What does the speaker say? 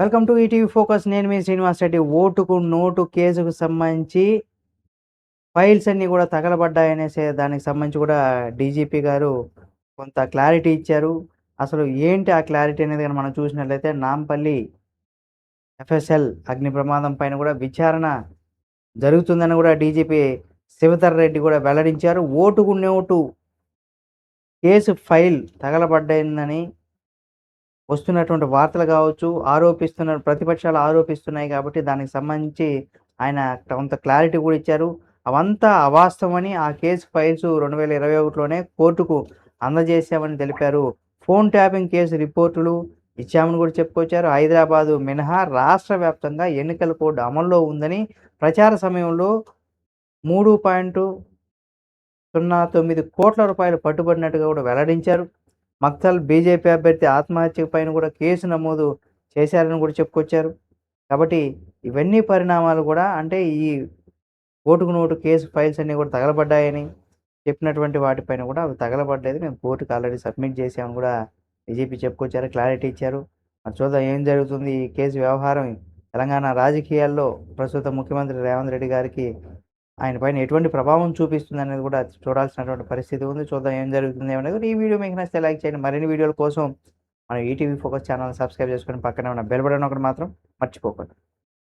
Welcome to ETV focus. నేను మీ శ్రీనివాస్ రెడ్డి. ఓటుకు note కేసుకు సంబంధించి ఫైల్స్ అన్నీ కూడా తగలబడ్డాయనేసే దానికి సంబంధించి కూడా డీజీపీ గారు కొంత క్లారిటీ ఇచ్చారు. అసలు ఏంటి ఆ క్లారిటీ అనేది కానీ మనం చూసినట్లయితే నాంపల్లి ఎఫ్ఎస్ఎల్ అగ్ని ప్రమాదం పైన కూడా విచారణ జరుగుతుందని కూడా డీజీపీ శివధర్ రెడ్డి కూడా వెల్లడించారు. ఓటుకు నోటు కేసు ఫైల్ తగలబడ్డాయిందని వస్తున్నటువంటి వార్తలు కావచ్చు ఆరోపిస్తున్న ప్రతిపక్షాలు ఆరోపిస్తున్నాయి కాబట్టి దానికి సంబంధించి ఆయన కొంత క్లారిటీ కూడా ఇచ్చారు. అవంతా అవాస్తవమని ఆ కేసు ఫైల్స్ రెండు వేల ఇరవై ఒకటిలోనే కోర్టుకు అందజేశామని తెలిపారు. ఫోన్ ట్యాపింగ్ కేసు రిపోర్టులు ఇచ్చామని కూడా చెప్పుకొచ్చారు. హైదరాబాదు మినహా రాష్ట్ర వ్యాప్తంగా ఎన్నికల కోడ్ అమల్లో ఉందని ప్రచార సమయంలో మూడు పాయింట్ సున్నా తొమ్మిది కోట్ల రూపాయలు పట్టుబడినట్టుగా కూడా వెల్లడించారు. మక్తల్ బీజేపీ అభ్యర్థి ఆత్మహత్య పైన కూడా కేసు నమోదు చేశారని కూడా చెప్పుకొచ్చారు. కాబట్టి ఇవన్నీ పరిణామాలు కూడా అంటే ఈ ఓటుకు నోటు కేసు ఫైల్స్ అన్నీ కూడా తగలబడ్డాయని చెప్పినటువంటి వాటిపైన కూడా అవి తగలబడ్డది. మేము కోర్టుకు ఆల్రెడీ సబ్మిట్ చేసామని కూడా బీజేపీ చెప్పుకొచ్చారు క్లారిటీ ఇచ్చారు. మరి చూద్దాం ఏం జరుగుతుంది ఈ కేసు వ్యవహారం. తెలంగాణ రాజకీయాల్లో ప్రస్తుత ముఖ్యమంత్రి రేవంత్ రెడ్డి గారికి ఆయన పైన ఎటువంటి ప్రభావం చూపిస్తుంది అనేది కూడా చూడాల్సినటువంటి పరిస్థితి ఉంది. చూద్దాం ఏం జరుగుతుంది ఏమనేది ఈ వీడియో మీకు నచ్చితే లైక్ చేయండి. మరిన్ని వీడియోల కోసం మన ఈటీవీ ఫోకస్ ఛానల్ సబ్స్క్రైబ్ చేసుకొని పక్కనే ఉన్న బెల్ బటన్ ఒకటి మాత్రం మర్చిపోకండి.